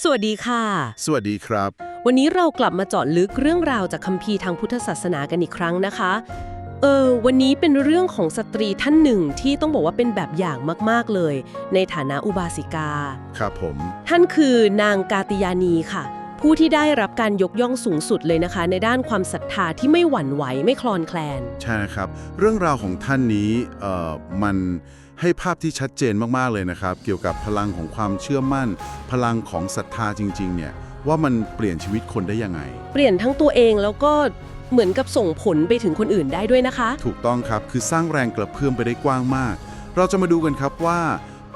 สวัสดีค่ะ สวัสดีครับ วันนี้เรากลับมาเจาะลึกเรื่องราวจากคัมภีร์ทางพุทธศาสนากันอีกครั้งนะคะ เออ วันนี้เป็นเรื่องของสตรีท่านหนึ่งที่ต้องบอกว่าเป็นแบบอย่างมากๆเลย ในฐานะอุบาสิกา ครับผม ท่านคือนางกาติยานีค่ะ ผู้ที่ได้รับการยกย่องสูงสุดเลยนะคะ ในด้านความศรัทธาที่ไม่หวั่นไหวไม่คลอนแคลน ใช่ครับ เรื่องราวของท่านนี้ เอ่อ มัน ให้ภาพที่ชัดเจนมากๆเลยนะครับ เกี่ยวกับพลังของความเชื่อมั่น พลังของศรัทธาจริงๆเนี่ยว่ามันเปลี่ยนชีวิตคนได้ยังไง เปลี่ยนทั้งตัวเองแล้วก็เหมือนกับส่งผลไปถึงคนอื่นได้ด้วยนะคะ ถูกต้องครับคือสร้างแรงกระเพื่อมไปได้กว้างมาก เราจะมาดูกันครับว่า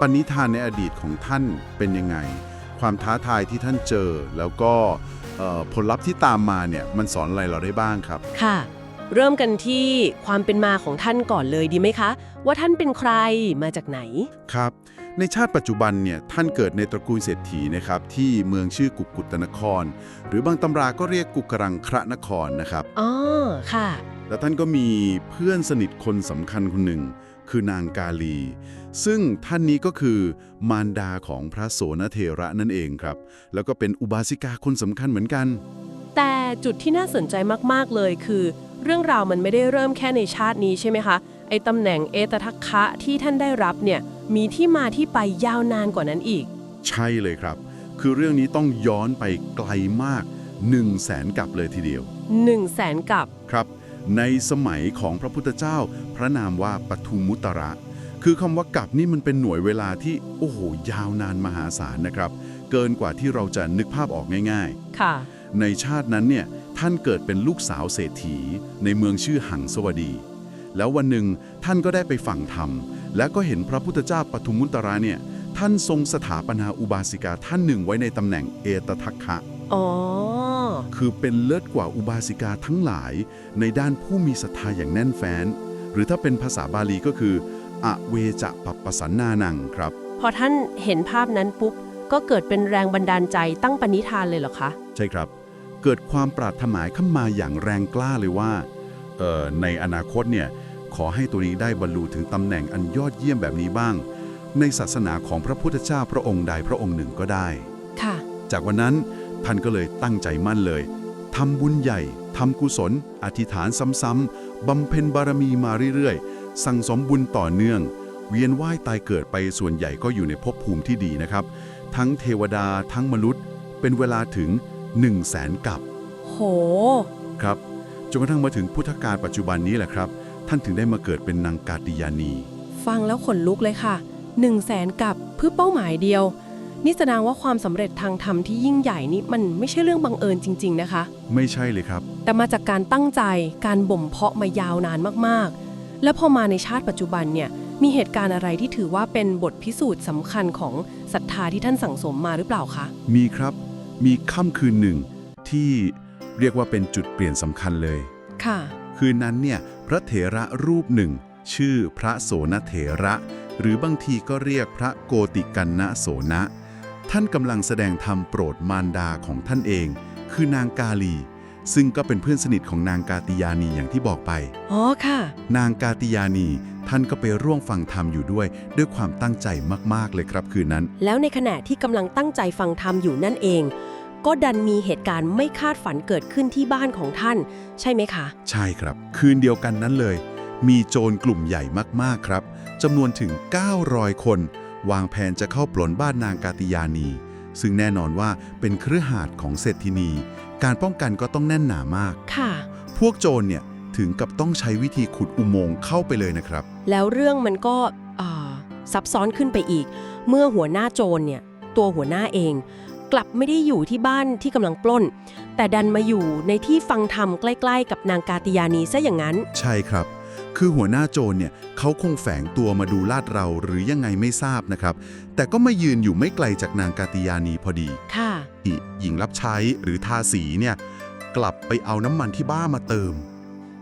ปณิธานในอดีตของท่านเป็นยังไง ความท้าทายที่ท่านเจอ แล้วก็เอ่อผลลัพธ์ที่ตามมาเนี่ยมันสอนอะไรเราได้บ้างครับค่ะ เริ่มกันที่ความเป็นมาของท่านก่อนเลยดีไหมคะ ว่าท่านเป็นใครมาจากไหน ครับ ในชาติปัจจุบันเนี่ยท่านเกิดในตระกูลเศรษฐีนะครับที่เมืองชื่อกุกกุตนคร หรือบางตำราก็เรียกกุกกรังคระนครนะครับอ๋อค่ะ แล้วท่านก็มีเพื่อนสนิทคนสำคัญคนหนึ่ง คือนางกาลี ซึ่งท่านนี้ก็คือมารดาของพระโสนเทระนั่นเองครับ แล้วก็เป็นอุบาสิกาคนสำคัญเหมือนกัน แต่จุดที่น่าสนใจมาก ๆ เลยคือ เรื่องราวมันไม่ได้เริ่มแค่ในชาตินี้ใช่ไหมคะ ไอ้ตำแหน่งเอตทัคคะที่ท่านได้รับเนี่ยมีที่มาที่ไปยาวนานกว่านั้นอีก ใช่เลยครับ คือเรื่องนี้ต้องย้อนไปไกลมาก1 0 0 0 0แสนกับเลยทีเดียว 1 0 0 0 0แสนกับครับ ในสมัยของพระพุทธเจ้า พระนามว่าปทุมมุตระ คือคำว่ากับนี่มันเป็นหน่วยเวลาที่โอ้โหยาวนานมหาศาลนะครับ เกินกว่าที่เราจะนึกภาพออกง่ายค่ะๆในชาตินั้นเนี่ยท่านเกิดเป็นลูกสาวเศรษฐี ในเมืองชื่อหังสวดี แล้ววันหนึ่งท่านก็ได้ไปฝังธรรม และก็เห็นพระพุทธเจ้าปทุมมุตระเนี่ยท่านทรงสถาปนาอุบาสิกาท่านหนึ่งไว้ในตำแหน่งเอตทัคคะ อ๋อ คือเป็นเลิศกว่าอุบาสิกาทั้งหลายในด้านผู้มีศรัทธาอย่างแน่นแฟ้น หรือถ้าเป็นภาษาบาลีก็คือ อเวจะปัปปสันนานังครับ พอท่านเห็นภาพนั้นปุ๊บ ก็เกิดเป็นแรงบันดาลใจตั้งปณิธานเลยเหรอคะ ใช่ครับ เกิดความปรารถนาขึ้นมาอย่างแรงกล้าเลยว่าเอ่อในอนาคตเนี่ยขอให้ตัวนี้ได้บรรลุถึงตำแหน่งอันยอดเยี่ยมแบบนี้บ้าง ในศาสนาของพระพุทธเจ้าพระองค์ใดพระองค์หนึ่งก็ได้ ค่ะ จากวันนั้น ท่านก็เลยตั้งใจมั่นเลยทำบุญใหญ่ทำกุศล อธิษฐานซ้ำๆบำเพ็ญบารมีมาเรื่อยๆ สั่งสมบุญต่อเนื่อง เวียนว่ายตายเกิดไปส่วนใหญ่ก็อยู่ในภพภูมิที่ดีนะครับ ทั้งเทวดาทั้งมนุษย์ เป็นเวลาถึง 1 0 0 0 0แสนกับ โห ครับจนกระทั่งมาถึงพุทธกาลปัจจุบันนี้แหละครับ ท่านถึงได้มาเกิดเป็นนางกาติยานี ฟังแล้วขนลุกเลยค่ะ 1 0 0 0 0แสนกับเพื่อเป้าหมายเดียว นี่แสดงว่าความสำเร็จทางธรรมที่ยิ่งใหญ่นี่มันไม่ใช่เรื่องบังเอิญจริง ๆ นะคะ ไม่ใช่เลยครับ แต่มาจากการตั้งใจการบ่มเพาะมายาวนานมากๆ และพอมาในชาติปัจจุบันเนี่ยมีเหตุการณ์อะไรที่ถือว่าเป็นบทพิสูจน์สำคัญของศรัทธาที่ท่านสั่งสมมาหรือเปล่าคะ มีครับ มีค่ำคืนหนึ่งที่เรียกว่าเป็นจุดเปลี่ยนสำคัญเลย ค่ะ คืนนั้นเนี่ยพระเถระรูปหนึ่ง ชื่อพระโสนเถระ หรือบางทีก็เรียกพระโกติกันนะโสนะ ท่านกำลังแสดงธรรมโปรดมารดาของท่านเอง คือนางกาลี ซึ่งก็เป็นเพื่อนสนิทของนางกาติยานีอย่างที่บอกไป อ๋อค่ะ นางกาติยานีท่านก็ไปร่วมฟังธรรมอยู่ด้วย ด้วยความตั้งใจมากๆเลยครับคืนนั้น แล้วในขณะที่กำลังตั้งใจฟังธรรมอยู่นั่นเอง ก็ดันมีเหตุการณ์ไม่คาดฝันเกิดขึ้นที่บ้านของท่าน ใช่ไหมคะ ใช่ครับ คืนเดียวกันนั้นเลย มีโจรกลุ่มใหญ่มากๆครับจำนวนถึง 900 คน วางแผนจะเข้าปล้นบ้านนางกาติยานี ซึ่งแน่นอนว่าเป็นเครือข่ายของเศรษฐินี การป้องกันก็ต้องแน่นหนามาก ค่ะ พวกโจรเนี่ยถึงกับต้องใช้วิธีขุดอุโมงค์เข้าไปเลยนะครับ แล้วเรื่องมันก็อ่าซับซ้อนขึ้นไปอีก เมื่อหัวหน้าโจรเนี่ย ตัวหัวหน้าเอง กลับไม่ได้อยู่ที่บ้านที่กำลังปล้น แต่ดันมาอยู่ในที่ฟังธรรมใกล้ ๆ กับนางกาติยานีซะอย่างนั้น ใช่ครับ คือหัวหน้าโจรเนี่ยเขาคงแฝงตัวมาดูลาดเราหรือยังไงไม่ทราบนะครับ แต่ก็มายืนอยู่ไม่ไกลจากนางกาติยานีพอดีค่ะที่หญิงรับใช้หรือทาสีเนี่ยกลับไปเอาน้ำมันที่บ้านมาเติม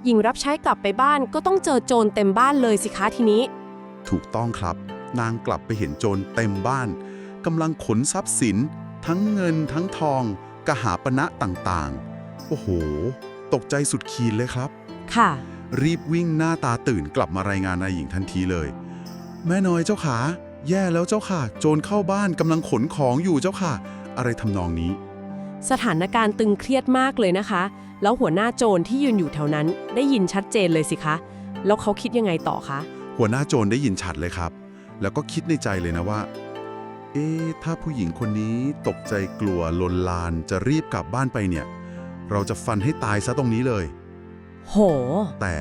หญิงรับใช้กลับไปบ้านก็ต้องเจอโจรเต็มบ้านเลยสิคะทีนี้ ถูกต้องครับ นางกลับไปเห็นโจรเต็มบ้านกำลังขนทรัพย์สิน ทั้งเงินทั้งทองกหาปณะต่างๆ โอ้โห ตกใจสุดขีดเลยครับ ค่ะ รีบวิ่งหน้าตาตื่นกลับมารายงานนายหญิงทันทีเลย แม่น้อยเจ้าขา แย่แล้วเจ้าค่ะ โจรเข้าบ้านกำลังขนของอยู่เจ้าค่ะ อะไรทำนองนี้ สถานการณ์ตึงเครียดมากเลยนะคะ แล้วหัวหน้าโจรที่ยืนอยู่แถวนั้น ได้ยินชัดเจนเลยสิคะ แล้วเขาคิดยังไงต่อคะ หัวหน้าโจรได้ยินชัดเลยครับ แล้วก็คิดในใจเลยนะว่า เอ๊ะถ้าผู้หญิงคนนี้ตกใจกลัวลนลานจะรีบกลับบ้านไปเนี่ย เราจะฟันให้ตายซะตรงนี้เลย โห แต่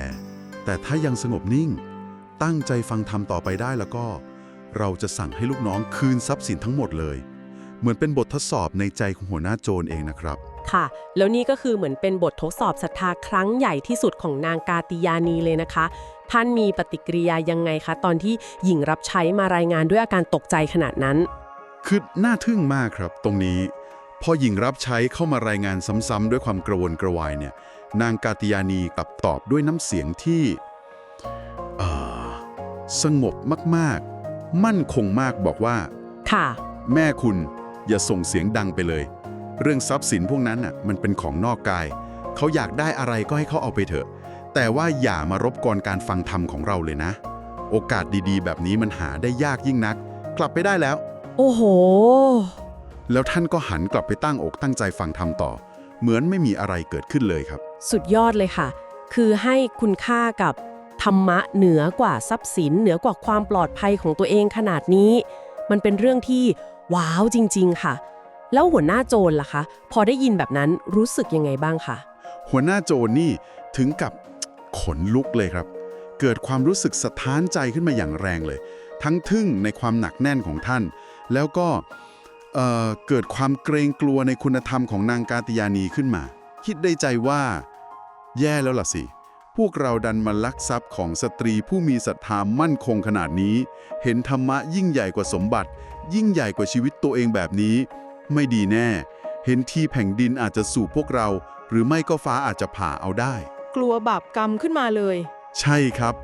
แต่ถ้ายังสงบนิ่ง ตั้งใจฟังธรรมต่อไปได้แล้วก็ เราจะสั่งให้ลูกน้องคืนทรัพย์สินทั้งหมดเลย เหมือนเป็นบททดสอบในใจของหัวหน้าโจรเองนะครับ ค่ะ แล้วนี่ก็คือเหมือนเป็นบททดสอบศรัทธาครั้งใหญ่ที่สุดของนางกาติยานีเลยนะคะ ท่านมีปฏิกิริยายังไงคะ ตอนที่หญิงรับใช้มารายงานด้วยอาการตกใจขนาดนั้น คือน่าทึ่งมากครับ ตรงนี้ พอหญิงรับใช้เข้ามารายงานซ้ำๆด้วยความกระวนกระวายเนี่ย นางกาติยานีกลับตอบด้วยน้ำเสียงที่เอ่อสงบมากๆ มั่นคงมากบอกว่า ค่ะ แม่คุณอย่าส่งเสียงดังไปเลย เรื่องทรัพย์สินพวกนั้นน่ะมันเป็นของนอกกาย เขาอยากได้อะไรก็ให้เขาเอาไปเถอะ แต่ว่าอย่ามารบกวนการฟังธรรมของเราเลยนะ โอกาสดีๆ แบบนี้มันหาได้ยากยิ่งนัก กลับไปได้แล้ว โอ้โห แล้วท่านก็หันกลับไปตั้งอกตั้งใจฟังธรรมต่อ เหมือนไม่มีอะไรเกิดขึ้นเลยครับ สุดยอดเลยค่ะ คือให้คุณค่ากับธรรมะเหนือกว่าทรัพย์สิน เหนือกว่าความปลอดภัยของตัวเองขนาดนี้ มันเป็นเรื่องที่ว้าวจริง ๆ ค่ะ แล้วหัวหน้าโจรล่ะคะ พอได้ยินแบบนั้นรู้สึกยังไงบ้างคะหัวหน้าโจรนี่ถึงกับขนลุกเลยครับ เกิดความรู้สึกสะท้านใจขึ้นมาอย่างแรงเลย ทั้งทึ่งในความหนักแน่นของท่าน แล้วก็เเกิดความเกรงกลัวในคุณธรรมของนางกาติยานีขึ้นมา คิดได้ใจว่า แย่แล้วล่ะสิ พวกเราดันมาลักทรัพย์ของสตรีผู้มีศรัทธามั่นคงขนาดนี้ เห็นธรรมะยิ่งใหญ่กว่าสมบัติ ยิ่งใหญ่กว่าชีวิตตัวเองแบบนี้ ไม่ดีแน่ เห็นที่แผ่งดินอาจจะสู่พวกเรา หรือไม่ก็ฟ้าอาจจะผ่าเอาได้ กลัวบาปกรรมขึ้นมาเลย ใช่ครับ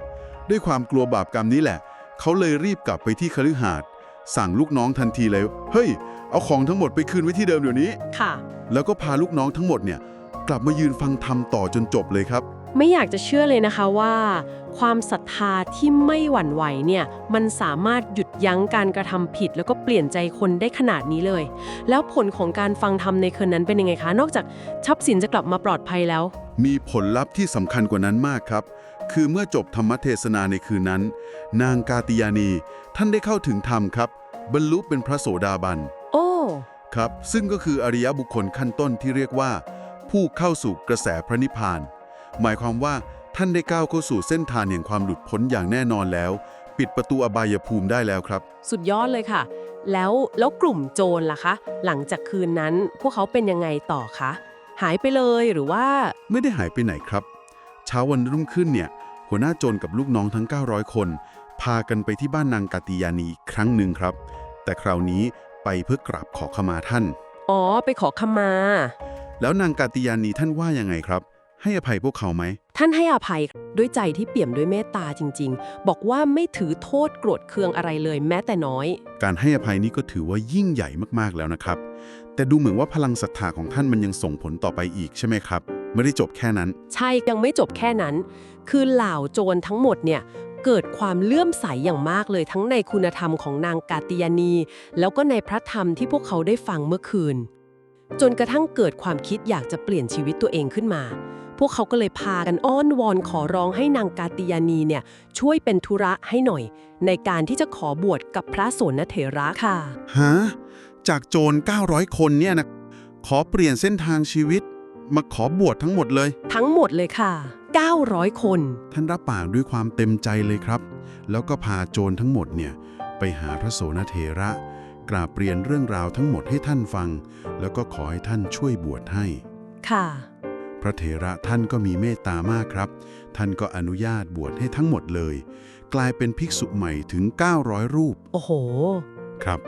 ด้วยความกลัวบาปกรรมนี้แหละ เขาเลยรีบกลับไปที่คฤหาสน์สั่งลูกน้องทันทีเลย เฮ้ย เอาของทั้งหมดไปคืนไว้ที่เดิมเดี๋ยวนี้ ค่ะ แล้วก็พาลูกน้องทั้งหมดเนี่ย กลับมายืนฟังธรรมต่อจนจบเลยครับ ไม่อยากจะเชื่อเลยนะคะว่า ความศรัทธาที่ไม่หวั่นไหวเนี่ยมันสามารถหยุดยั้งการกระทำผิด แล้วก็เปลี่ยนใจคนได้ขนาดนี้เลย แล้วผลของการฟังธรรมในคืนนั้นเป็นยังไงคะ นอกจากทรัพย์สินจะกลับมาปลอดภัยแล้ว มีผลลัพธ์ที่สำคัญกว่านั้นมากครับ คือเมื่อจบธรรมเทศนาในคืนนั้น นางกาติยานี ท่านได้เข้าถึงธรรมครับ บรรลุเป็นพระโสดาบันโอ้ ครับ ซึ่งก็คืออริยบุคคลขั้นต้นที่เรียกว่า ผู้เข้าสู่กระแสพระนิพพาน หมายความว่าท่านได้ก้าวเข้าสู่เส้นทางแห่งความหลุดพ้นอย่างแน่นอนแล้ว ปิดประตูอบายภูมิได้แล้วครับ สุดยอดเลยค่ะ แล้วแล้วกลุ่มโจรล่ะคะ หลังจากคืนนั้นพวกเขาเป็นยังไงต่อคะหายไปเลยหรือว่า ไม่ได้หายไปไหนครับ เช้าวันรุ่งขึ้นเนี่ย หัวหน้าโจรกับลูกน้องทั้ง 900 คน พากันไปที่บ้านนางกาติยานีอีกครั้งหนึ่งครับ แต่คราวนี้ไปเพื่อกราบขอขมาท่าน อ๋อ ไปขอขมา แล้วนางกาติยานีท่านว่ายังไงครับ ให้อภัยพวกเขาไหม ท่านให้อภัยด้วยใจที่เปี่ยมด้วยเมตตาจริง ๆ บอกว่าไม่ถือโทษโกรธเคืองอะไรเลยแม้แต่น้อย การให้อภัยนี้ก็ถือว่ายิ่งใหญ่มากๆแล้วนะครับ แต่ดูเหมือนว่าพลังศรัทธาของท่านมันยังส่งผลต่อไปอีกใช่ไหมครับ ไม่ได้จบแค่นั้น ใช่ยังไม่จบแค่นั้น คือเหล่าโจรทั้งหมดเนี่ยเกิดความเลื่อมใสอย่างมากเลยทั้งในคุณธรรมของนางกาติยานี แล้วก็ในพระธรรมที่พวกเขาได้ฟังเมื่อคืน จนกระทั่งเกิดความคิดอยากจะเปลี่ยนชีวิตตัวเองขึ้นมา พวกเขาก็เลยพากันอ้อนวอนขอร้องให้นางกาติยานีเนี่ยช่วยเป็นธุระให้หน่อย ในการที่จะขอบวชกับพระโสนเถระค่ะ ฮะ จากโจร 900 คนเนี่ยนะ ขอเปลี่ยนเส้นทางชีวิต มาขอบวชทั้งหมดเลย ทั้งหมดเลยค่ะ 900 คน ท่านรับปากด้วยความเต็มใจเลยครับ แล้วก็พาโจรทั้งหมดเนี่ย ไปหาพระโสนเถระ กราบเรียนเรื่องราวทั้งหมดให้ท่านฟัง แล้วก็ขอให้ท่านช่วยบวชให้ ค่ะ พระเถระท่านก็มีเมตตามากครับ ท่านก็อนุญาตบวชให้ทั้งหมดเลย กลายเป็นภิกษุใหม่ถึง 900 รูป โอ้โห ครับ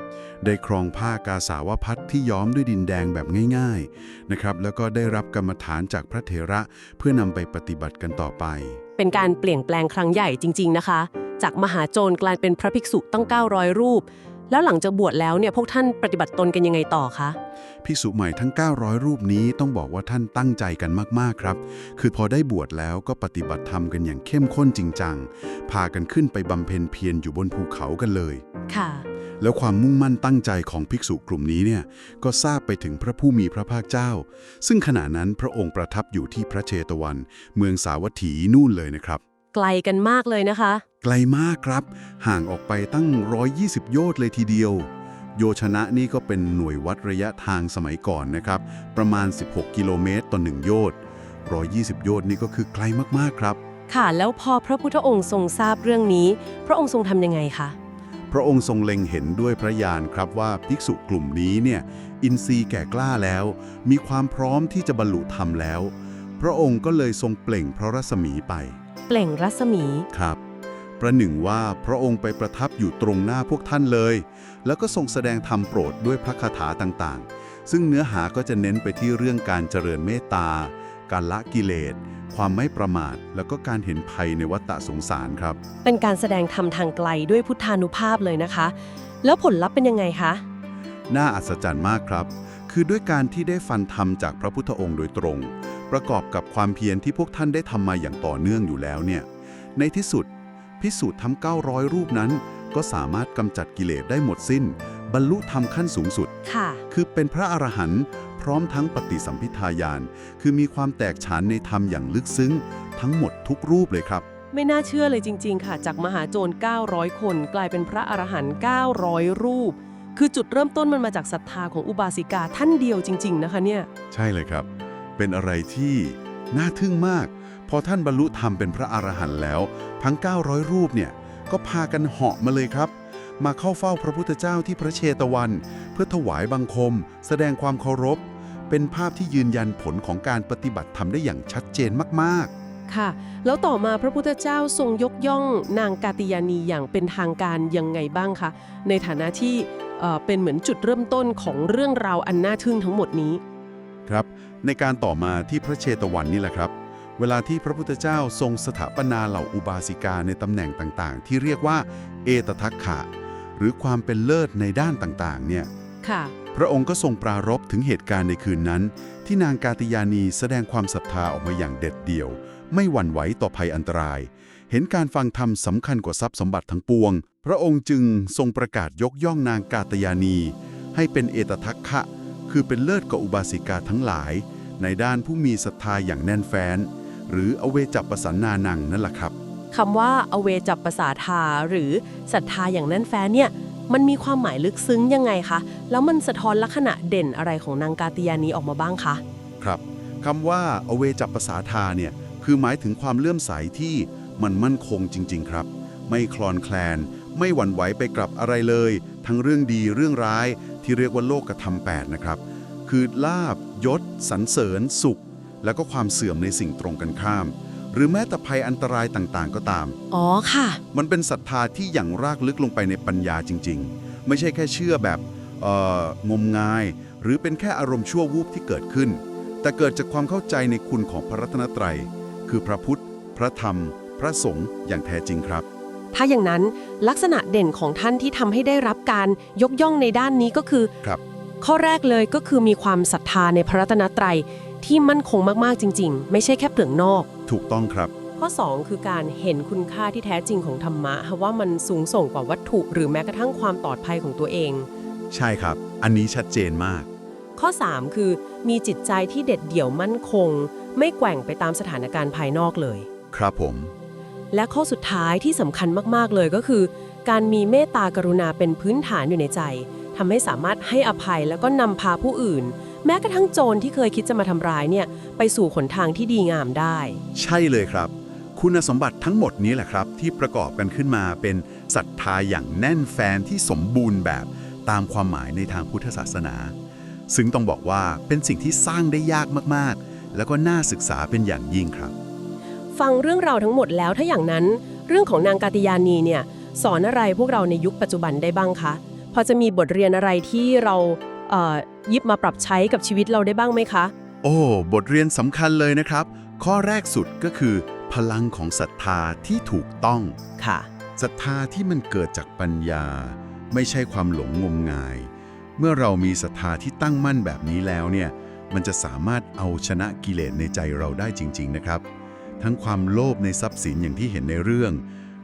ได้ครองผ้ากาสาวพัดที่ย้อมด้วยดินแดงแบบง่าย ๆ นะครับ แล้วก็ได้รับกรรมฐานจากพระเถระเพื่อนำไปปฏิบัติกันต่อไป เป็นการเปลี่ยนแปลงครั้งใหญ่จริง ๆ นะคะ จากมหาโจรกลายเป็นพระภิกษุตั้ง 900 รูป แล้วหลังจากบวชแล้วเนี่ยพวกท่านปฏิบัติตนกันยังไงต่อคะภิกษุใหม่ทั้ง 900 รูปนี้ต้องบอกว่าท่านตั้งใจกันมากๆครับ คือพอได้บวชแล้วก็ปฏิบัติธรรมกันอย่างเข้มข้นจริงจังพากันขึ้นไปบำเพ็ญเพียรอยู่บนภูเขากันเลย ค่ะ แล้วความมุ่งมั่นตั้งใจของภิกษุกลุ่มนี้เนี่ยก็ทราบไปถึงพระผู้มีพระภาคเจ้า ซึ่งขณะนั้นพระองค์ประทับอยู่ที่พระเชตวัน เมืองสาวัตถีนู่นเลยนะครับ ไกลกันมากเลยนะคะ ไกลมากครับ ห่างออกไปตั้ง 120 โยชน์เลยทีเดียว โยชนะนี่ก็เป็นหน่วยวัดระยะทางสมัยก่อนนะครับ ประมาณ 16 กิโลเมตรต่อ1โยชน์120 โยชน์นี่ก็คือไกลมากๆครับ ค่ะ แล้วพอพระพุทธองค์ทรงทราบเรื่องนี้ พระองค์ทรงทำยังไงคะ พระองค์ทรงเล็งเห็นด้วยพระญาณครับว่าภิกษุกลุ่มนี้เนี่ยอินทรีย์แก่กล้าแล้ว มีความพร้อมที่จะบรรลุธรรมแล้ว พระองค์ก็เลยทรงเปล่งพระรัศมีไป เปล่งรัศมี ครับ ประหนึ่งว่าพระองค์ไปประทับอยู่ตรงหน้าพวกท่านเลย แล้วก็ทรงแสดงธรรมโปรดด้วยพระคาถาต่างๆ ซึ่งเนื้อหาก็จะเน้นไปที่เรื่องการเจริญเมตตา การละกิเลส ความไม่ประมาท แล้วก็การเห็นภัยในวัฏฏะสงสารครับ เป็นการแสดงธรรมทางไกลด้วยพุทธานุภาพเลยนะคะ แล้วผลลัพธ์เป็นยังไงคะ น่าอัศจรรย์มากครับ คือด้วยการที่ได้ฟันธรรมจากพระพุทธองค์โดยตรง ประกอบกับความเพียรที่พวกท่านได้ทำมาอย่างต่อเนื่องอยู่แล้วเนี่ย ในที่สุด พิสูจน์ทั้ง900 รูปนั้น ก็สามารถกำจัดกิเลสได้หมดสิ้น บรรลุธรรมขั้นสูงสุด ค่ะ คือเป็นพระอรหันต์พร้อมทั้งปฏิสัมพิทาญาณคือมีความแตกฉานในธรรมอย่างลึกซึ้ง ทั้งหมดทุกรูปเลยครับ ไม่น่าเชื่อเลยจริง ๆ ค่ะ จากมหาโจร 900 คน กลายเป็นพระอรหันต์900 รูป คือจุดเริ่มต้นมันมาจากศรัทธาของอุบาสิกาท่านเดียวจริง ๆ นะคะเนี่ย ใช่เลยครับ เป็นอะไรที่น่าทึ่งมาก พอท่านบรรลุธรรมเป็นพระอรหันต์แล้ว ทั้ง 900 รูปเนี่ยก็พากันเหาะมาเลยครับ มาเข้าเฝ้าพระพุทธเจ้าที่พระเชตวัน เพื่อถวายบังคม แสดงความเคารพ เป็นภาพที่ยืนยันผลของการปฏิบัติธรรมได้อย่างชัดเจนมากค่ะแล้วต่อมาพระพุทธเจ้าทรงยกย่องนางกาติยานีอย่างเป็นทางการยังไงบ้างคะในฐานะที่เอ่อเป็นเหมือนจุดเริ่มต้นของเรื่องราวอันน่าทึ่งทั้งหมดนี้ๆครับ ในการต่อมาที่พระเชตวันนี่แหละครับ เวลาที่พระพุทธเจ้าทรงสถาปนาเหล่าอุบาสิกาในตำแหน่งต่างๆ ที่เรียกว่า เอตทัคขะ หรือความเป็นเลิศในด้านต่างๆ เนี่ย ค่ะ พระองค์ก็ทรงปรารภถึงเหตุการณ์ในคืนนั้น ที่นางกาติยานีแสดงความศรัทธาออกมาอย่างเด็ดเดี่ยว ไม่หวั่นไหวต่อภัยอันตราย เห็นการฟังธรรมสำคัญกว่าทรัพย์สมบัติทั้งปวง พระองค์จึงทรงประกาศยกย่องนางกาตยานี ให้เป็นเอตทัคคะคือเป็นเลิศกว่าอุบาสิกาทั้งหลาย ในด้านผู้มีศรัทธาอย่างแน่นแฟ้น หรืออเวจับประสันนานังนั่นแหละครับคำว่าอเวจับประสาทาหรือศรัทธาอย่างแน่นแฟ้นเนี่ยมันมีความหมายลึกซึ้งยังไงคะ แล้วมันสะท้อนลักษณะเด่นอะไรของนางกาติยานีออกมาบ้างคะ ครับคำว่าอเวจับภาษาทาเนี่ยคือหมายถึงความเลื่อมใสที่มันมั่นคงจริง ๆ ครับ ไม่คลอนแคลน ไม่หวั่นไหวไปกลับอะไรเลย ทั้งเรื่องดีเรื่องร้ายที่เรียกว่าโลกธรรมแปดนะครับ คือลาบยศสรรเสริญสุข แล้วก็ความเสื่อมในสิ่งตรงกันข้าม หรือแม้แต่ภัยอันตรายต่างๆ ก็ตาม อ๋อค่ะ มันเป็นศรัทธาที่อย่างรากลึกลงไปในปัญญาจริง ๆ ไม่ใช่แค่เชื่อแบบเอ่องมงาย หรือเป็นแค่อารมณ์ชั่ววูบที่เกิดขึ้น แต่เกิดจากความเข้าใจในคุณของพระรัตนตรัย คือพระพุทธ พระธรรม พระสงฆ์อย่างแท้จริงครับ ถ้าอย่างนั้นลักษณะเด่นของท่านที่ทำให้ได้รับการยกย่องในด้านนี้ก็คือครับข้อแรกเลยก็คือมีความศรัทธาในพระรัตนตรัย ที่มั่นคงมากๆจริง ๆ ไม่ใช่แค่เปลืองนอก ถูกต้องครับ ข้อ 2 คือการเห็นคุณค่าที่แท้จริงของธรรมะว่ามันสูงส่งกว่าวัตถุ หรือแม้กระทั่งความปลอดภัยของตัวเอง ใช่ครับ อันนี้ชัดเจนมาก ข้อ 3 คือมีจิตใจที่เด็ดเดี่ยวมั่นคง ไม่แกว่งไปตามสถานการณ์ภายนอกเลย ครับผม และข้อสุดท้ายที่สำคัญมากๆเลยก็คือ การมีเมตตากรุณาเป็นพื้นฐานอยู่ในใจทำให้สามารถให้อภัยแล้วก็นำพาผู้อื่น แม้กระทั่งโจรที่เคยคิดจะมาทำร้ายเนี่ยไปสู่ขนทางที่ดีงามได้ ใช่เลยครับ คุณสมบัติทั้งหมดนี้แหละครับ ที่ประกอบกันขึ้นมาเป็นศรัทธาอย่างแน่นแฟนที่สมบูรณ์แบบตามความหมายในทางพุทธศาสนา ซึ่งต้องบอกว่าเป็นสิ่งที่สร้างได้ยากมากๆ แล้วก็น่าศึกษาเป็นอย่างยิ่งครับ ฟังเรื่องราวทั้งหมดแล้วถ้าอย่างนั้น เรื่องของนางกาติยานีเนี่ยสอนอะไรพวกเราในยุคปัจจุบันได้บ้างคะพอจะมีบทเรียนอะไรที่เราเอ่อห ยิบมาปรับใช้กับชีวิตเราได้บ้างไหมคะ โอ้ บทเรียนสำคัญเลยนะครับ ข้อแรกสุดก็คือ พลังของศรัทธาที่ถูกต้องค่ะศรัทธาที่มันเกิดจากปัญญา ไม่ใช่ความหลงงมงาย เมื่อเรามีศรัทธาที่ตั้งมั่นแบบนี้แล้วเนี่ยมันจะสามารถเอาชนะกิเลสในใจเราได้จริง ๆ นะครับ ทั้งความโลภในทรัพย์สินอย่างที่เห็นในเรื่อง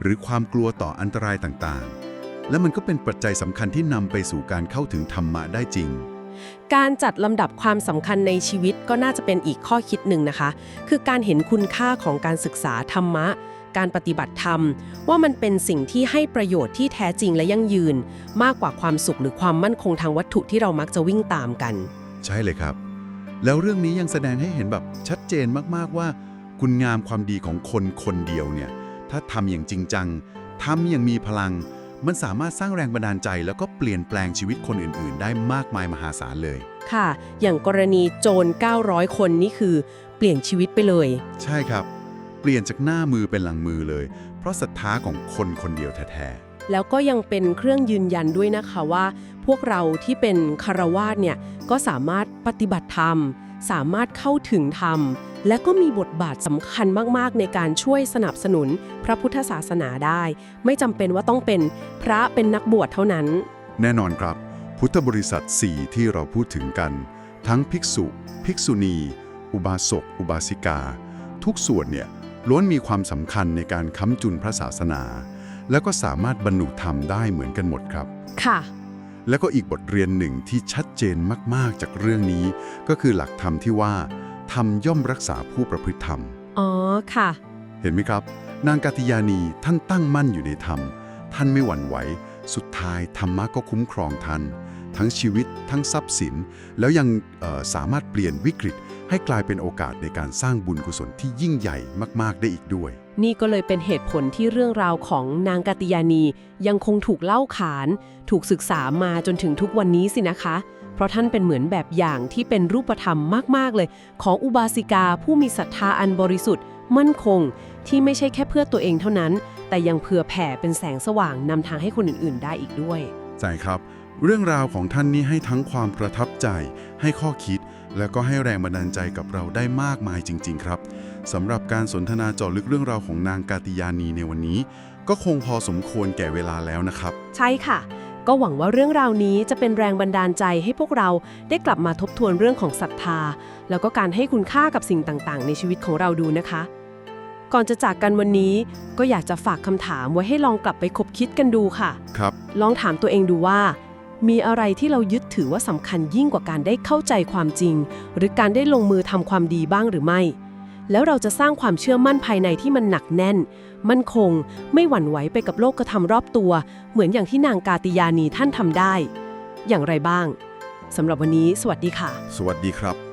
หรือความกลัวต่ออันตรายต่างๆ และมันก็เป็นปัจจัยสำคัญที่นำไปสู่การเข้าถึงธรรมะได้จริง การจัดลำดับความสำคัญในชีวิตก็น่าจะเป็นอีกข้อคิดหนึ่งนะคะ คือการเห็นคุณค่าของการศึกษาธรรมะ การปฏิบัติธรรม ว่ามันเป็นสิ่งที่ให้ประโยชน์ที่แท้จริงและยั่งยืน มากกว่าความสุขหรือความมั่นคงทางวัตถุที่เรามักจะวิ่งตามกัน ใช่เลยครับ แล้วเรื่องนี้ยังแสดงให้เห็นแบบชัดเจนมากๆว่า คุณงามความดีของคนคนเดียวเนี่ยถ้าทำอย่างจริงจังทำอย่างมีพลัง มันสามารถสร้างแรงบันดาลใจ แล้วก็เปลี่ยนแปลงชีวิตคนอื่น ๆ ได้มากมายมหาศาลเลย ค่ะ อย่างกรณีโจร 900 คนนี่คือ เปลี่ยนชีวิตไปเลย ใช่ครับ เปลี่ยนจากหน้ามือเป็นหลังมือเลย เพราะศรัทธาของคนคนเดียวแท้แล้วก็ยังเป็นเครื่องยืนยันด้วยนะคะว่า พวกเราที่เป็นคารวาสเนี่ยก็สามารถปฏิบัติธรรม สามารถเข้าถึงธรรม และก็มีบทบาทสำคัญมาก ๆ ในการช่วยสนับสนุนพระพุทธศาสนาได้ ไม่จำเป็นว่าต้องเป็นพระเป็นนักบวชเท่านั้นๆแน่นอนครับ พุทธบริษัท 4 ที่เราพูดถึงกัน ทั้งภิกษุ ภิกษุณี อุบาสก อุบาสิกา ทุกส่วนเนี่ยล้วนมีความสำคัญในการค้ำจุนพระศาสนา แล้วก็สามารถบรรลุธรรมได้เหมือนกันหมดครับ ค่ะ แล้วก็อีกบทเรียนหนึ่งที่ชัดเจนมากๆจากเรื่องนี้ ก็คือหลักธรรมที่ว่าธรรมย่อมรักษาผู้ประพฤติธรรม อ๋อค่ะ เห็นไหมครับ นางกาติยานีท่านตั้งมั่นอยู่ในธรรม ท่านไม่หวั่นไหว สุดท้ายธรรมะก็คุ้มครองท่าน ทั้งชีวิต ทั้งทรัพย์สิน แล้วยังเอ่อสามารถเปลี่ยนวิกฤต ให้กลายเป็นโอกาสในการสร้างบุญกุศลที่ยิ่งใหญ่มาก ๆ ได้อีกด้วย นี่ก็เลยเป็นเหตุผลที่เรื่องราวของนางกาติยานี ยังคงถูกเล่าขาน ถูกศึกษามาจนถึงทุกวันนี้สินะคะ เพราะท่านเป็นเหมือนแบบอย่างที่เป็นรูปธรรมมาก ๆ เลย ของอุบาสิกาผู้มีศรัทธาอันบริสุทธิ์ มั่นคง ที่ไม่ใช่แค่เพื่อตัวเองเท่านั้น แต่ยังเผื่อแผ่เป็นแสงสว่างนำทางให้คนอื่น ๆ ได้อีกด้วยใช่ครับ เรื่องราวของท่านนี้ให้ทั้งความประทับใจ ให้ข้อคิด แล้วก็ให้แรงบันดาลใจกับเราได้มากมายจริง ๆ ครับ สำหรับการสนทนาเจาะลึกเรื่องราวของนางกาติยานีในวันนี้ ก็คงพอสมควรแก่เวลาแล้วนะครับ ใช่ค่ะ ก็หวังว่าเรื่องราวนี้จะเป็นแรงบันดาลใจให้พวกเราได้กลับมาทบทวนเรื่องของศรัทธา แล้วก็การให้คุณค่ากับสิ่งต่างๆ ในชีวิตของเราดูนะคะ ก่อนจะจากกันวันนี้ ก็อยากจะฝากคำถามไว้ให้ลองกลับไปคบคิดกันดูค่ะ ครับ ลองถามตัวเองดูว่า มีอะไรที่เรายึดถือว่าสำคัญยิ่งกว่าการได้เข้าใจความจริง หรือการได้ลงมือทำความดีบ้างหรือไม่ แล้วเราจะสร้างความเชื่อมั่นภายในที่มันหนักแน่น มั่นคง ไม่หวั่นไหวไปกับโลกกระทำรอบตัว เหมือนอย่างที่นางกาติยานีท่านทำได้ อย่างไรบ้างสำหรับวันนี้ สวัสดีค่ะ สวัสดีครับ